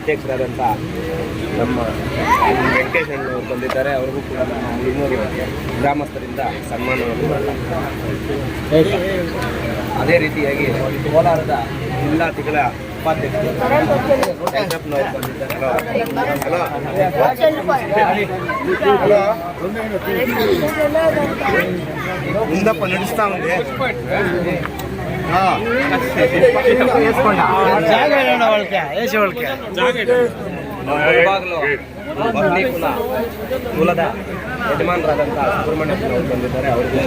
ಅಧ್ಯಕ್ಷರಾದಂಥ ನಮ್ಮ ವೆಂಕಟೇಶ್ ಅಣ್ಣವರು ಬಂದಿದ್ದಾರೆ. ಅವ್ರಿಗೂ ಕೂಡ ನಮ್ಮ ಇನ್ನೂರು ಗ್ರಾಮಸ್ಥರಿಂದ ಸನ್ಮಾನವನ್ನು ಅದೇ ರೀತಿಯಾಗಿ ಕೋಲಾರದ ಜಿಲ್ಲಾ ತಿಂಗಳ ಉಪಾಧ್ಯಕ್ಷರು ಮುಂದಪ್ಪ ನಡೆಸ್ತಾ ಒಂದೇ ಮೂಲದ ಯಜಮಾನರಾದಂತಹ ಸುಬ್ರಹ್ಮಣ್ಯಪ್ಪನವರು ಬಂದಿದ್ದಾರೆ ಅವರಿಗೆ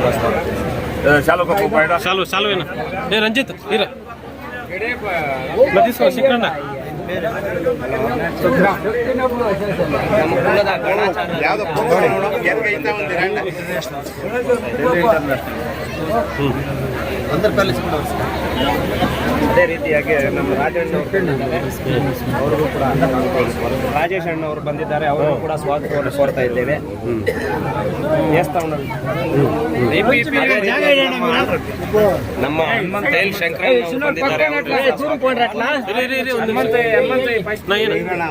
ಶಾಲು ಏನು ಏ ರಂಜಿತ್ ಇರ ಎದ್ಗೈತ ಪ್ಯಾಲೇಸ್ ಕೂಡ ಅದೇ ರೀತಿಯಾಗಿ ನಮ್ಮ ರಾಜಣ್ಣ ಅವ್ರಿಗೂ ಕೂಡ ರಾಜೇಶ್ ಅಣ್ಣ ಅವರು ಬಂದಿದ್ದಾರೆ ಅವರು ಕೂಡ ಸ್ವಾಗತವನ್ನು ಕೋರ್ತಾ ಇದ್ದೇವೆ. ದೇವಸ್ಥಾನ ನಮ್ಮ ತೈಲ್ ಶಂಕರ ಬಂದಿದ್ದಾರೆ.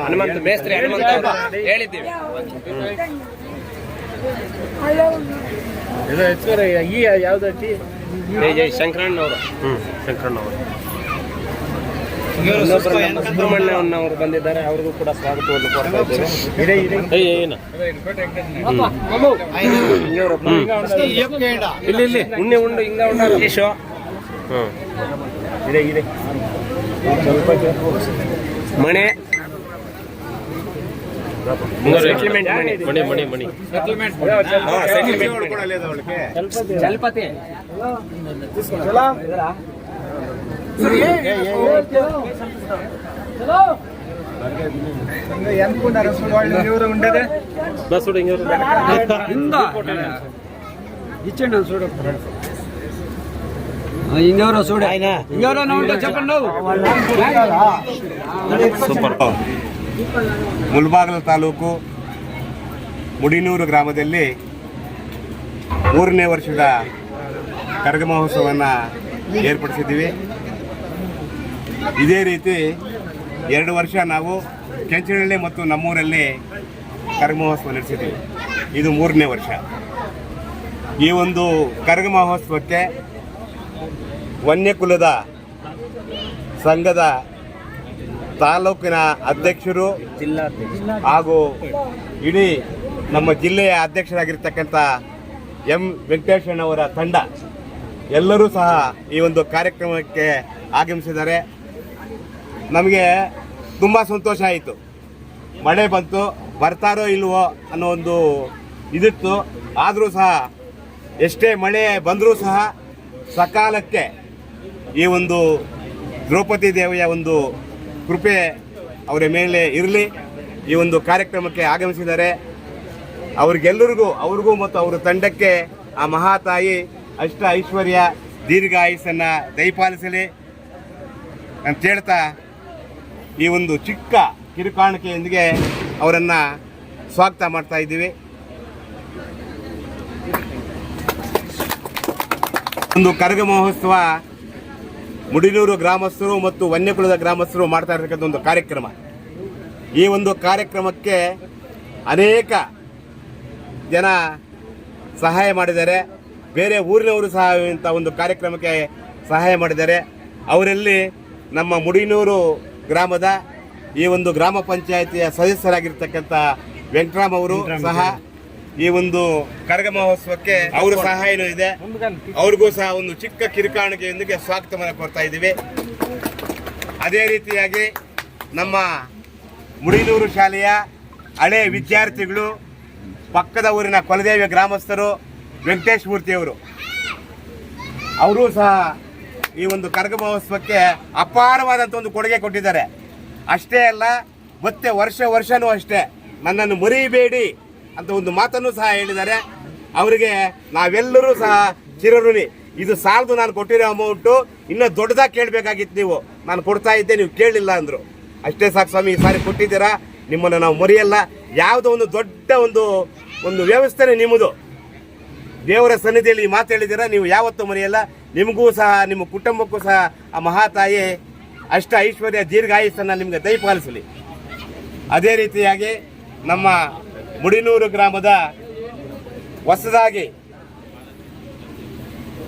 ಹನುಮಂತ ಮೇಸ್ತ್ರಿ ಹನುಮಂತ ಯಾವ್ದು ಹೇಳಿದ್ದೀವಿ ಜೈ ಜೈ ಶಂಕರಣ್ಣ ಅವರು ಹ್ಞೂ ಶಂಕರಣ್ಣ ಅವರು ಇನ್ನೊಬ್ಬರು ನಮ್ಮ ಸುಬ್ರಹ್ಮಣ್ಯನವರು ಬಂದಿದ್ದಾರೆ ಅವ್ರಿಗೂ ಕೂಡ ಸ್ವಾಗತವನ್ನು ಕೋರ್ತಾ ಇದ್ದೇವೆ. ಇಲ್ಲಿ ಇಲ್ಲಿ. ಉಣ್ಣೆ ಉಂಡು ಹಿಂಗ ಉಂಡ ಹ್ಞೂ ಇದೆ ಇದೆ money. ಮಣಿ ಮಣಿ ಮಣಿ ಹಾ, settlement ಮಣಿ. ಚಲ್ಪತಿ ಬಸ್ ಹುಡುಗ ఇచ్చండి చూడు ఇంకెవరో చూడు ఇంకెవరైనా ఉంటే చెప్పండి ಸೂಪರ್ ಮುಲ್ಬಾಗಲ ತಾಲೂಕು ಮುಡಿನೂರು ಗ್ರಾಮದಲ್ಲಿ ಮೂರನೇ ವರ್ಷದ ಕರಗ ಮಹೋತ್ಸವವನ್ನು ಏರ್ಪಡಿಸಿದ್ದೀವಿ. ಇದೇ ರೀತಿ ಎರಡು ವರ್ಷ ನಾವು ಕೆಂಚನಹಳ್ಳಿ ಮತ್ತು ನಮ್ಮೂರಲ್ಲಿ ಕರಗ ಮಹೋತ್ಸವ ನಡೆಸಿದ್ದೀವಿ. ಇದು ಮೂರನೇ ವರ್ಷ. ಈ ಒಂದು ಕರಗ ಮಹೋತ್ಸವಕ್ಕೆ ವನ್ಯಕುಲದ ಸಂಘದ ತಾಲೂಕಿನ ಅಧ್ಯಕ್ಷರು ಹಾಗೂ ಇಡೀ ನಮ್ಮ ಜಿಲ್ಲೆಯ ಅಧ್ಯಕ್ಷರಾಗಿರ್ತಕ್ಕಂಥ ಎಂ ವೆಂಕಟೇಶಣ್ಣವರ ತಂಡ ಎಲ್ಲರೂ ಸಹ ಈ ಒಂದು ಕಾರ್ಯಕ್ರಮಕ್ಕೆ ಆಗಮಿಸಿದ್ದಾರೆ. ನಮಗೆ ತುಂಬ ಸಂತೋಷ ಆಯಿತು. ಮಳೆ ಬಂತು, ಬರ್ತಾರೋ ಇಲ್ವೋ ಅನ್ನೋ ಒಂದು ಇದಿತ್ತು. ಆದರೂ ಸಹ ಎಷ್ಟೇ ಮಳೆ ಬಂದರೂ ಸಹ ಸಕಾಲಕ್ಕೆ ಈ ಒಂದು ದ್ರೌಪದಿ ದೇವಿಯ ಒಂದು ಕೃಪೆ ಅವರ ಮೇಲೆ ಇರಲಿ. ಈ ಒಂದು ಕಾರ್ಯಕ್ರಮಕ್ಕೆ ಆಗಮಿಸಿದ್ದಾರೆ ಅವ್ರಿಗೆಲ್ಲರಿಗೂ, ಅವ್ರಿಗೂ ಮತ್ತು ಅವರ ತಂಡಕ್ಕೆ ಆ ಮಹಾತಾಯಿ ಅಷ್ಟ ಐಶ್ವರ್ಯ ದೀರ್ಘಾಯುಸ್ಸನ್ನು ದಯಪಾಲಿಸಲಿ ಅಂತ ಹೇಳ್ತಾ ಈ ಒಂದು ಚಿಕ್ಕ ಕಿರುಕಾಣಿಕೆಯೊಂದಿಗೆ ಅವರನ್ನು ಸ್ವಾಗತ ಮಾಡ್ತಾ ಇದ್ದೀವಿ. ಒಂದು ಕರಗ ಮಹೋತ್ಸವ ಮುಡಿನೂರು ಗ್ರಾಮಸ್ಥರು ಮತ್ತು ವನ್ಯಕುಲದ ಗ್ರಾಮಸ್ಥರು ಮಾಡ್ತಾ ಇರತಕ್ಕಂಥ ಒಂದು ಕಾರ್ಯಕ್ರಮ. ಈ ಒಂದು ಕಾರ್ಯಕ್ರಮಕ್ಕೆ ಅನೇಕ ಜನ ಸಹಾಯ ಮಾಡಿದ್ದಾರೆ. ಬೇರೆ ಊರಿನವರು ಸಹ ಇಂಥ ಒಂದು ಕಾರ್ಯಕ್ರಮಕ್ಕೆ ಸಹಾಯ ಮಾಡಿದ್ದಾರೆ. ಅವರಲ್ಲಿ ನಮ್ಮ ಮುಡಿನೂರು ಗ್ರಾಮದ ಈ ಒಂದು ಗ್ರಾಮ ಪಂಚಾಯಿತಿಯ ಸದಸ್ಯರಾಗಿರ್ತಕ್ಕಂಥ ವೆಂಕಟರಾಮ್ ಅವರು ಸಹ ಈ ಒಂದು ಕರಗ ಮಹೋತ್ಸವಕ್ಕೆ ಅವರ ಸಹಾಯನೂ ಇದೆ. ಅವ್ರಿಗೂ ಸಹ ಒಂದು ಚಿಕ್ಕ ಕಿರುಕಾಣಿಕೆಯೊಂದಿಗೆ ಸ್ವಾಗತವನ್ನು ಕೊಡ್ತಾ ಇದ್ದೀವಿ. ಅದೇ ರೀತಿಯಾಗಿ ನಮ್ಮ ಮುಡಿನೂರು ಶಾಲೆಯ ಹಳೆ ವಿದ್ಯಾರ್ಥಿಗಳು, ಪಕ್ಕದ ಊರಿನ ಕೊಲದೇವಿ ಗ್ರಾಮಸ್ಥರು, ವೆಂಕಟೇಶ್ ಮೂರ್ತಿಯವರು. ಅವರೂ ಸಹ ಈ ಒಂದು ಕರಗ ಮಹೋತ್ಸವಕ್ಕೆ ಅಪಾರವಾದಂಥ ಒಂದು ಕೊಡುಗೆ ಕೊಟ್ಟಿದ್ದಾರೆ. ಅಷ್ಟೇ ಅಲ್ಲ, ಮತ್ತೆ ವರ್ಷ ವರ್ಷನೂ ಅಷ್ಟೇ. ನನ್ನನ್ನು ಮರಿಬೇಡಿ. ಅಂತ ಒಂದು ಮಾತನ್ನು ಸಹ ಹೇಳಿದ್ದಾರೆ. ಅವರಿಗೆ ನಾವೆಲ್ಲರೂ ಸಹ ಚಿರಋಣಿ. ಇದು ಸಾಲದು ನಾನು ಕೊಟ್ಟಿರೋ ಅಮೌಂಟು ಇನ್ನೂ ದೊಡ್ಡದಾಗಿ ಕೇಳಬೇಕಾಗಿತ್ತು ನೀವು. ನಾನು ಕೊಡ್ತಾ ಇದ್ದೆ, ನೀವು ಕೇಳಲಿಲ್ಲ ಅಂದರು. ಅಷ್ಟೇ ಸಾಕು ಸ್ವಾಮಿ, ಈ ಸಾರಿ ಕೊಟ್ಟಿದ್ದೀರಾ? ನಿಮ್ಮನ್ನು ನಾವು ಮರೆಯಲ್ಲ. ಯಾವುದೋ ಒಂದು ದೊಡ್ಡ ಒಂದು ಒಂದು ವ್ಯವಸ್ಥೆನೇ ನಿಮ್ಮದು. ದೇವರ ಸನ್ನಿಧಿಯಲ್ಲಿ ಮಾತು ಹೇಳಿದ್ದೀರಾ? ನೀವು ಯಾವತ್ತೂ ಮರೆಯಲ್ಲ. ನಿಮಗೂ ಸಹ, ನಿಮ್ಮ ಕುಟುಂಬಕ್ಕೂ ಸಹ ಆ ಮಹಾತಾಯಿ ಅಷ್ಟ ಐಶ್ವರ್ಯ ದೀರ್ಘಾಯುಷನ್ನು ನಿಮಗೆ ದಯಪಾಲಿಸಲಿ. ಅದೇ ರೀತಿಯಾಗಿ ನಮ್ಮ ಮುಡಿನೂರು ಗ್ರಾಮದ ಹೊಸದಾಗಿ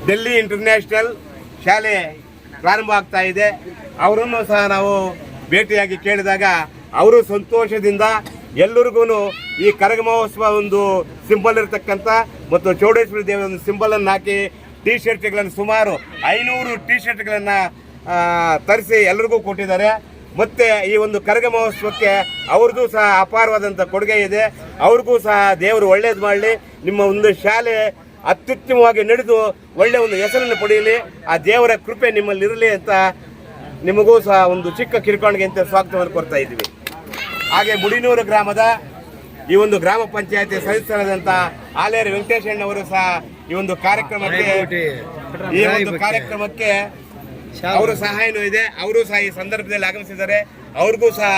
ಡೆಲ್ಲಿ ಇಂಟರ್ನ್ಯಾಷನಲ್ ಶಾಲೆ ಪ್ರಾರಂಭ ಆಗ್ತಾ ಇದೆ. ಅವರನ್ನು ಸಹ ನಾವು ಭೇಟಿಯಾಗಿ ಕೇಳಿದಾಗ ಅವರು ಸಂತೋಷದಿಂದ ಎಲ್ಲರಿಗೂ ಈ ಕರಗ ಮಹೋತ್ಸವ ಒಂದು ಸಿಂಬಲ್ ಇರತಕ್ಕಂಥ ಮತ್ತು ಚೌಡೇಶ್ವರಿ ದೇವರ ಒಂದು ಸಿಂಬಲನ್ನು ಹಾಕಿ ಟಿ ಶರ್ಟ್ಗಳನ್ನು ಸುಮಾರು ಐನೂರು ಟಿ ಶರ್ಟ್ಗಳನ್ನು ತರಿಸಿ ಎಲ್ಲರಿಗೂ ಕೊಟ್ಟಿದ್ದಾರೆ. ಮತ್ತೆ ಈ ಒಂದು ಕರಗ ಮಹೋತ್ಸವಕ್ಕೆ ಅವ್ರಿಗೂ ಸಹ ಅಪಾರವಾದಂಥ ಕೊಡುಗೆ ಇದೆ. ಅವ್ರಿಗೂ ಸಹ ದೇವರು ಒಳ್ಳೇದು ಮಾಡಲಿ. ನಿಮ್ಮ ಒಂದು ಶಾಲೆ ಅತ್ಯುತ್ತಮವಾಗಿ ನಡೆದು ಒಳ್ಳೆಯ ಒಂದು ಹೆಸರನ್ನು ಪಡೆಯಲಿ. ಆ ದೇವರ ಕೃಪೆ ನಿಮ್ಮಲ್ಲಿ ಇರಲಿ ಅಂತ ನಿಮಗೂ ಸಹ ಒಂದು ಚಿಕ್ಕ ಕಿರುಕಾಣಿಗೆ ಅಂತ ಸ್ವಾಗತವನ್ನು ಕೊಡ್ತಾ ಇದ್ದೀವಿ. ಹಾಗೆ ಮುಡಿನೂರು ಗ್ರಾಮದ ಈ ಒಂದು ಗ್ರಾಮ ಪಂಚಾಯತಿ ಸದಸ್ಯರಾದಂಥ ಆಲೇರು ವೆಂಕಟೇಶಣ್ಣವರು ಸಹ ಈ ಒಂದು ಕಾರ್ಯಕ್ರಮಕ್ಕೆ ಈ ಒಂದು ಕಾರ್ಯಕ್ರಮಕ್ಕೆ ಅವರ ಸಹಾಯನೂ ಇದೆ, ಅವರು ಸಹ ಈ ಸಂದರ್ಭದಲ್ಲಿ ಆಗಮಿಸಿದ್ದಾರೆ. ಅವ್ರಿಗೂ ಸಹ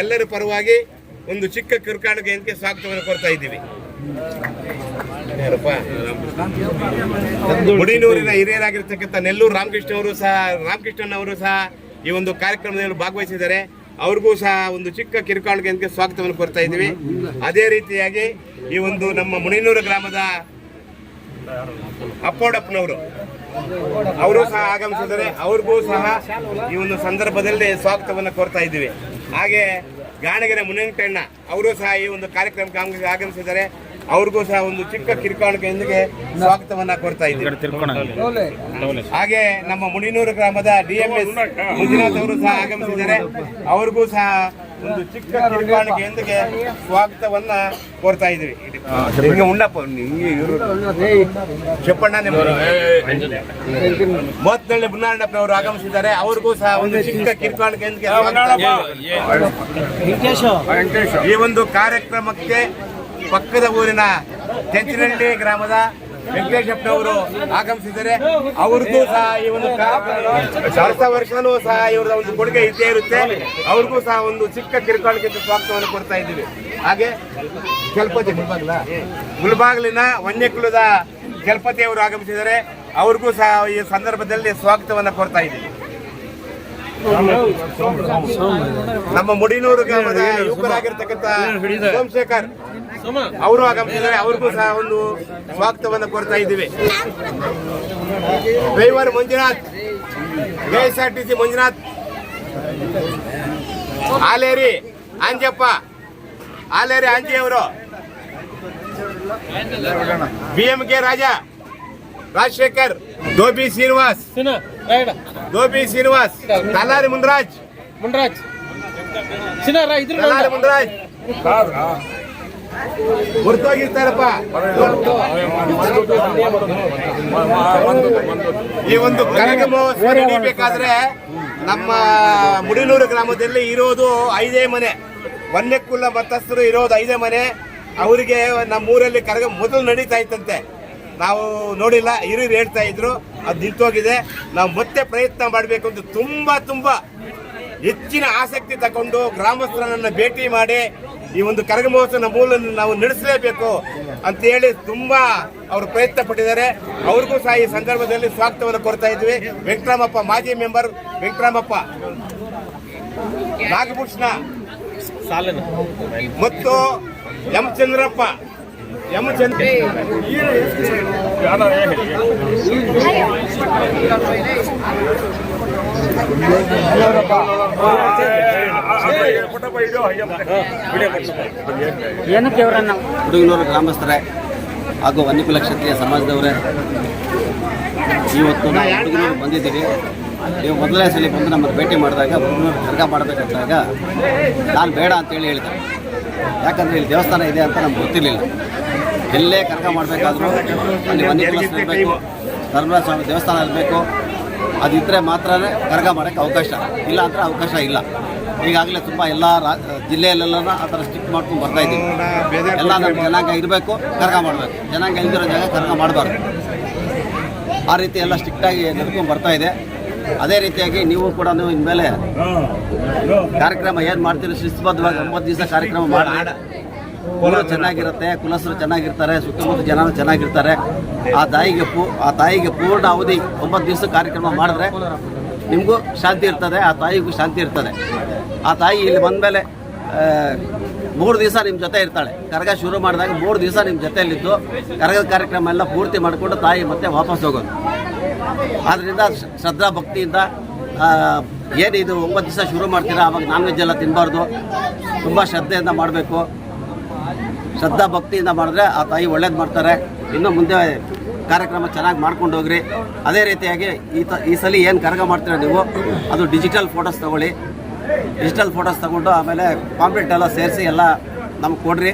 ಎಲ್ಲರ ಪರವಾಗಿ ಒಂದು ಚಿಕ್ಕ ಕಿರುಕಾಣಿಕೆಯಂತೆ ಸ್ವಾಗತವನ್ನು ಕೊಡ್ತಾ ಇದ್ದೀವಿ? ಮುಡಿನೂರಿನ ಹಿರಿಯರಾಗಿರ್ತಕ್ಕಂಥ ನೆಲ್ಲೂರು ರಾಮಕೃಷ್ಣ ಅವರು ಸಹ, ರಾಮಕೃಷ್ಣನ್ ಅವರು ಸಹ ಈ ಒಂದು ಕಾರ್ಯಕ್ರಮದಲ್ಲಿ ಭಾಗವಹಿಸಿದ್ದಾರೆ. ಅವ್ರಿಗೂ ಸಹ ಒಂದು ಚಿಕ್ಕ ಕಿರುಕಾಣಿಕೆ ಸ್ವಾಗತವನ್ನು ಕೊಡ್ತಾ ಇದ್ದೀವಿ. ಅದೇ ರೀತಿಯಾಗಿ ಈ ಒಂದು ನಮ್ಮ ಮುಡಿನೂರು ಗ್ರಾಮದ ಅಪ್ಪೋಡಪ್ಪನವರು ಅವರು ಸಹ ಆಗಮಿಸಿದ್ದಾರೆ ಅವ್ರಿಗೂ ಸಹ ಈ ಒಂದು ಸಂದರ್ಭದಲ್ಲಿ ಸ್ವಾಗತವನ್ನು ಕೋರ್ತಾ ಇದ್ದೀವಿ. ಹಾಗೆ ಗಾಣಗೆರೆ ಮುನಿಂಕಣ್ಣ ಅವರು ಸಹ ಈ ಒಂದು ಕಾರ್ಯಕ್ರಮಕ್ಕೆ ಆಗಮಿಸಿ- ಆಗಮಿಸಿದ್ದಾರೆ ಅವ್ರಿಗೂ ಸಹ ಒಂದು ಚಿಕ್ಕ ಕಿರುಕಾಣಿಕೆಯೊಂದಿಗೆ ಸ್ವಾಗತವನ್ನ ಕೊಡ್ತಾ ಇದ್ದೀವಿ. ಹಾಗೆ ನಮ್ಮ ಮುನಿನೂರು ಗ್ರಾಮದ ಡಿಎಂಎಸ್ ಮಂಜುನಾಥ್ ಅವರು ಸಹ ಆಗಮಿಸಿದ್ದಾರೆ ಅವ್ರಿಗೂ ಸಹ ಒಂದು ಚಿಕ್ಕ ಕಿರುಕಾಣಿಕೆಯೊಂದಿಗೆ ಸ್ವಾಗತವನ್ನ ಕೋರ್ತಾ ಇದ್ವಿ ಹಿಂಗೆ ಉಣ್ಣಪ್ಪ ಹಿಂಗೆ ಚಪ್ಪಣ್ಣ ಮೂವತ್ತೇಳು ಬುನ್ನಾರಣ್ಣಪ್ಪನವರು ಆಗಮಿಸಿದ್ದಾರೆ. ಅವ್ರಿಗೂ ಸಹ ಒಂದು ಚಿಕ್ಕ ಕಿರುಕಾಣಿಕೆಯೊಂದಿಗೆ ಸ್ವಾಗತ. ಈ ಒಂದು ಕಾರ್ಯಕ್ರಮಕ್ಕೆ ಪಕ್ಕದ ಊರಿನ ಚಂಚಿನಹಳ್ಳಿ ಗ್ರಾಮದ ವೆಂಕಟೇಶಪ್ಪನವರು ಆಗಮಿಸಿದ್ದಾರೆ ಅವ್ರಿಗೂ ಸಹ ಈ ಒಂದು ವರ್ಷ ವರ್ಷನೂ ಸಹ ಇವರ ಒಂದು ಕೊಡುಗೆ ಇದ್ದೇ ಇರುತ್ತೆ. ಅವ್ರಿಗೂ ಸಹ ಒಂದು ಚಿಕ್ಕ ಕಿರುಕಾಣಿಕೆ ಸ್ವಾಗತವನ್ನು ಕೊಡ್ತಾ ಇದ್ದೀವಿ. ಹಾಗೆ ಜಲಪತಿ ಗುಲ್ಬಾಗ್ಲ. ಗುಲ್ಬಾಗ್ಲಿನ ವನ್ಯಕುಲದ ಜಲಪತಿ ಅವರು ಆಗಮಿಸಿದ್ದಾರೆ ಅವ್ರಿಗೂ ಸಹ ಈ ಸಂದರ್ಭದಲ್ಲಿ ಸ್ವಾಗತವನ್ನು ಕೊಡ್ತಾ ಇದ್ದೀವಿ. ನಮ್ಮ ಮುಡಿನೂರು ಗ್ರಾಮದ ಯುವಕರಾಗಿರ್ತಕ್ಕಂಥ ಸೋಮಶೇಖರ್. ಅವರು ಆಗಮಿಸಿದ್ದಾರೆ ಅವ್ರಿಗೂ ಸಹ ಒಂದು ಸ್ವಾಗತವನ್ನು ಕೊಡ್ತಾ ಇದ್ದೀವಿ. Driver Manjunath K S R T C Manjunath Aleri Anjappa Aleri Anji ಅವರು B M K Raja Rajashekar Gobi Srinivas Dobi Srinivas Kallari Munraj Munraj. Kallari Munraj. ಗುರ್ತೋಗಿರ್ತಾರಪ್ಪ ಈ ಒಂದು ಮಹೋತ್ಸವ ನಡೀಬೇಕಾದ್ರೆ ನಮ್ಮ ಮುಡಿಲೂರು ಗ್ರಾಮದಲ್ಲಿ ಇರೋದು ಐದೇ ಮನೆ. ವನ್ಯಕುಲ ಮತಸ್ಥರು ಇರೋದು ಐದೇ ಮನೆ. ಅವರಿಗೆ ನಮ್ಮೂರಲ್ಲಿ ಕರಗ ಮೊದಲು ನಡೀತಾ ಇತ್ತಂತೆ. ನಾವು ನೋಡಿಲ್ಲ, ಹಿರಿಯರು ಹೇಳ್ತಾ ಇದ್ರು, ಅದು ನಿಂತೋಗಿದೆ. ನಾವು ಮತ್ತೆ ಪ್ರಯತ್ನ ಮಾಡಬೇಕು ಅಂತ ತುಂಬಾ ತುಂಬಾ ಹೆಚ್ಚಿನ ಆಸಕ್ತಿ ತಗೊಂಡು ಗ್ರಾಮಸ್ಥರನ್ನ ಭೇಟಿ ಮಾಡಿ ಈ ಒಂದು ಕರಗ ಮಹೋತ್ಸವ ಮೂಲ ನಾವು ನಡೆಸಲೇಬೇಕು ಅಂತ ಹೇಳಿ ತುಂಬಾ ಅವರು ಪ್ರಯತ್ನ ಪಟ್ಟಿದ್ದಾರೆ. ಅವ್ರಿಗೂ ಸಹ ಈ ಸಂದರ್ಭದಲ್ಲಿ ಸ್ವಾಗತವನ್ನು ಕೊಡ್ತಾ ಇದ್ವಿ. ವೆಂಕಟರಾಮಪ್ಪ ಮಾಜಿ ಮೆಂಬರ್ ವೆಂಕಟರಾಮಪ್ಪ. ನಾಗಭೂಷಣ. ಮತ್ತು ಎಂ ಚಂದ್ರಪ್ಪ. ಎಂ ಚಂದ್ರ ಏನಕ್ಕೆ ಹುಡುಗನೂರು ಗ್ರಾಮಸ್ಥರೇ ಹಾಗೂ ವನ್ಯಕುಲ ಕ್ಷತ್ರಿಯ ಸಮಾಜದವರೇ ಇವತ್ತು ನಾವು ಹುಡುಗನೂರು ಬಂದಿದ್ದೀವಿ. ನೀವು ಮೊದಲನೇ ಸಲ ಬಂದು ನಮ್ಮನ್ನು ಭೇಟಿ ಮಾಡಿದಾಗ ಹುಡುಗನೂರು ಕರ್ಗ ಮಾಡಬೇಕಾದಾಗ ನಾನು ಬೇಡ ಅಂತೇಳಿ ಹೇಳಿದೆ ಯಾಕಂದರೆ ಇಲ್ಲಿ ದೇವಸ್ಥಾನ ಇದೆ ಅಂತ ನಮ್ಗೆ ಗೊತ್ತಿರಲಿಲ್ಲ. ಎಲ್ಲೇ ಕರ್ಕ ಮಾಡಬೇಕಾದ್ರೂ ಅಲ್ಲಿ ವನ್ಯಕುಲಸ್ಥರು ಇರಬೇಕು. ಧರ್ಮರಾಜ ಸ್ವಾಮಿ ದೇವಸ್ಥಾನ ಇರಬೇಕು ಅದಿದ್ದರೆ ಮಾತ್ರ ಕರ್ಗ ಮಾಡೋಕ್ಕೆ ಅವಕಾಶ. ಇಲ್ಲ ಅಂದರೆ ಅವಕಾಶ ಇಲ್ಲ. ಈಗಾಗಲೇ ತುಂಬ ಎಲ್ಲ ರಾ ಜಿಲ್ಲೆಯಲ್ಲೆಲ್ಲ ಆ ಥರ ಸ್ಟಿಕ್ ಮಾಡ್ಕೊಂಡು ಬರ್ತಾ ಇದ್ದೀವಿ. ಎಲ್ಲ ನಮ್ಮ ಜನಾಂಗ ಇರಬೇಕು ಕರ್ಗ ಮಾಡಬೇಕು. ಜನಾಂಗ ಇಲ್ದಿರೋ ಜಾಗ ಕರ್ಗ ಮಾಡಬಾರ್ದು. ಆ ರೀತಿ ಎಲ್ಲ ಸ್ಟ್ರಿಕ್ಟಾಗಿ ನಡ್ಕೊಂಡು ಬರ್ತಾ ಇದೆ. ಅದೇ ರೀತಿಯಾಗಿ ನೀವು ಕೂಡ ಇನ್ಮೇಲೆ ಕಾರ್ಯಕ್ರಮ ಏನು ಮಾಡ್ತೀರಿ? ಶಿಸ್ತುಬದ್ಧವಾಗಿ ಒಂಬತ್ತು ದಿವಸ ಕಾರ್ಯಕ್ರಮ ಮಾಡಿ ಕುಲ ಚೆನ್ನಾಗಿರುತ್ತೆ ಕುಲಸರು ಚೆನ್ನಾಗಿರ್ತಾರೆ, ಸುತ್ತಮುತ್ತ ಜನ ಚೆನ್ನಾಗಿರ್ತಾರೆ. ಆ ತಾಯಿಗೆ ಪೂ, ಆ ತಾಯಿಗೆ ಪೂರ್ಣ ಅವಧಿ ಒಂಬತ್ತು ದಿವಸ ಕಾರ್ಯಕ್ರಮ ಮಾಡಿದ್ರೆ ನಿಮಗೂ ಶಾಂತಿ ಇರ್ತದೆ, ಆ ತಾಯಿಗೂ ಶಾಂತಿ ಇರ್ತದೆ. ಆ ತಾಯಿ ಇಲ್ಲಿ ಬಂದಮೇಲೆ ಮೂರು ದಿವಸ ನಿಮ್ಮ ಜೊತೆ ಇರ್ತಾಳೆ. ಕರಗ ಶುರು ಮಾಡಿದಾಗ ಮೂರು ದಿವಸ ನಿಮ್ಮ ಜೊತೆಯಲ್ಲಿದ್ದು ಕರಗದ ಕಾರ್ಯಕ್ರಮ ಎಲ್ಲ ಪೂರ್ತಿ ಮಾಡಿಕೊಂಡು ತಾಯಿ ಮತ್ತೆ ವಾಪಸ್ ಹೋಗೋದು. ಆದ್ದರಿಂದ ಶ್ರ- ಶ್ರದ್ಧಾ ಭಕ್ತಿಯಿಂದ ಏನು ಇದು ಒಂಬತ್ತು ದಿವಸ ಶುರು ಮಾಡ್ತೀರಾ? ಅವಾಗ ನಾನ್ ವೆಜ್ ಎಲ್ಲ ತಿನ್ನಬಾರ್ದು ತುಂಬ ಶ್ರದ್ಧೆಯಿಂದ ಮಾಡಬೇಕು. ಶ್ರದ್ಧಾ ಭಕ್ತಿಯಿಂದ ಮಾಡಿದ್ರೆ ಆ ತಾಯಿ ಒಳ್ಳೇದು ಮಾಡ್ತಾರೆ. ಇನ್ನು ಮುಂದೆ ಕಾರ್ಯಕ್ರಮ ಚೆನ್ನಾಗಿ ಮಾಡ್ಕೊಂಡು ಹೋಗ್ರಿ. ಅದೇ ರೀತಿಯಾಗಿ ಈ ತ ಈ ಸಲ ಏನು ಕರಗ ಮಾಡ್ತೀರ ನೀವು? ಅದು ಡಿಜಿಟಲ್ ಫೋಟೋಸ್ ತೊಗೊಳ್ಳಿ. ಡಿಜಿಟಲ್ ಫೋಟೋಸ್ ತೊಗೊಂಡು ಆಮೇಲೆ ಕಾಂಪ್ಲೀಟ್ ಎಲ್ಲ ಸೇರಿಸಿ ಎಲ್ಲ ನಮ್ಗೆ ಕೊಡ್ರಿ.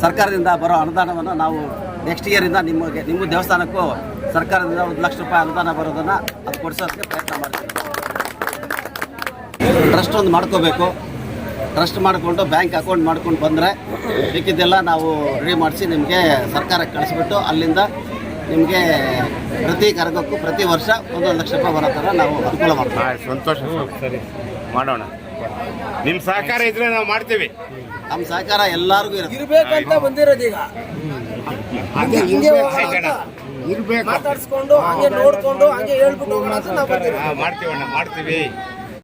ಸರ್ಕಾರದಿಂದ ಬರೋ ಅನುದಾನವನ್ನು ನಾವು ನೆಕ್ಸ್ಟ್ ಇಯರಿಂದ ನಿಮಗೆ ನಿಮ್ಮ ದೇವಸ್ಥಾನಕ್ಕೂ ಸರ್ಕಾರದಿಂದ ಒಂದು ಲಕ್ಷ ರೂಪಾಯಿ ಅನುದಾನ ಬರೋದನ್ನ ಅದು ಕೊಡಿಸೋದಕ್ಕೆ ಪ್ರಯತ್ನ ಮಾಡ್ತೀವಿ ಟ್ರಸ್ಟ್ ಒಂದು ಮಾಡ್ಕೋಬೇಕು ಟ್ರಸ್ಟ್ ಮಾಡಿಕೊಂಡು ಬ್ಯಾಂಕ್ ಅಕೌಂಟ್ ಮಾಡ್ಕೊಂಡು ಬಂದರೆ ಬೇಕಿದ್ದೆಲ್ಲ ನಾವು ರೆಡಿ ಮಾಡಿಸಿ ನಿಮಗೆ ಸರ್ಕಾರಕ್ಕೆ ಕಳಿಸ್ಬಿಟ್ಟು ಅಲ್ಲಿಂದ ನಿಮಗೆ ಪ್ರತಿ ಕರಗಕ್ಕೂ ಪ್ರತಿ ವರ್ಷ ಒಂದೊಂದು ಲಕ್ಷ ರೂಪಾಯಿ ಬರೋ ಥರ ನಾವು ಅನುಕೂಲ ಮಾಡ್ತೀವಿ ಸಂತೋಷ ಸರಿ ಮಾಡೋಣ ನಿಮ್ಮ ಸಹಕಾರ ಇದ್ರೆ ನಾವು ಮಾಡ್ತೀವಿ ನಮ್ಮ ಸಹಕಾರ ಎಲ್ಲರಿಗೂ ಇರುತ್ತೆ ಬಂದಿರೋದೀಗ ಮಾತಾಡ್ಸ್ಕೊಂಡು ಹಂಗೆ ನೋಡ್ಕೊಂಡು ಹಂಗೆ ಹೇಳ್ಬಿಟ್ಟು ಹೋಗೋಣ ಅಂತ ನಾವು ಬಂದಿರೋದು. ಮಾಡ್ತೀವಣ್ಣ ಮಾಡ್ತೀವಿ.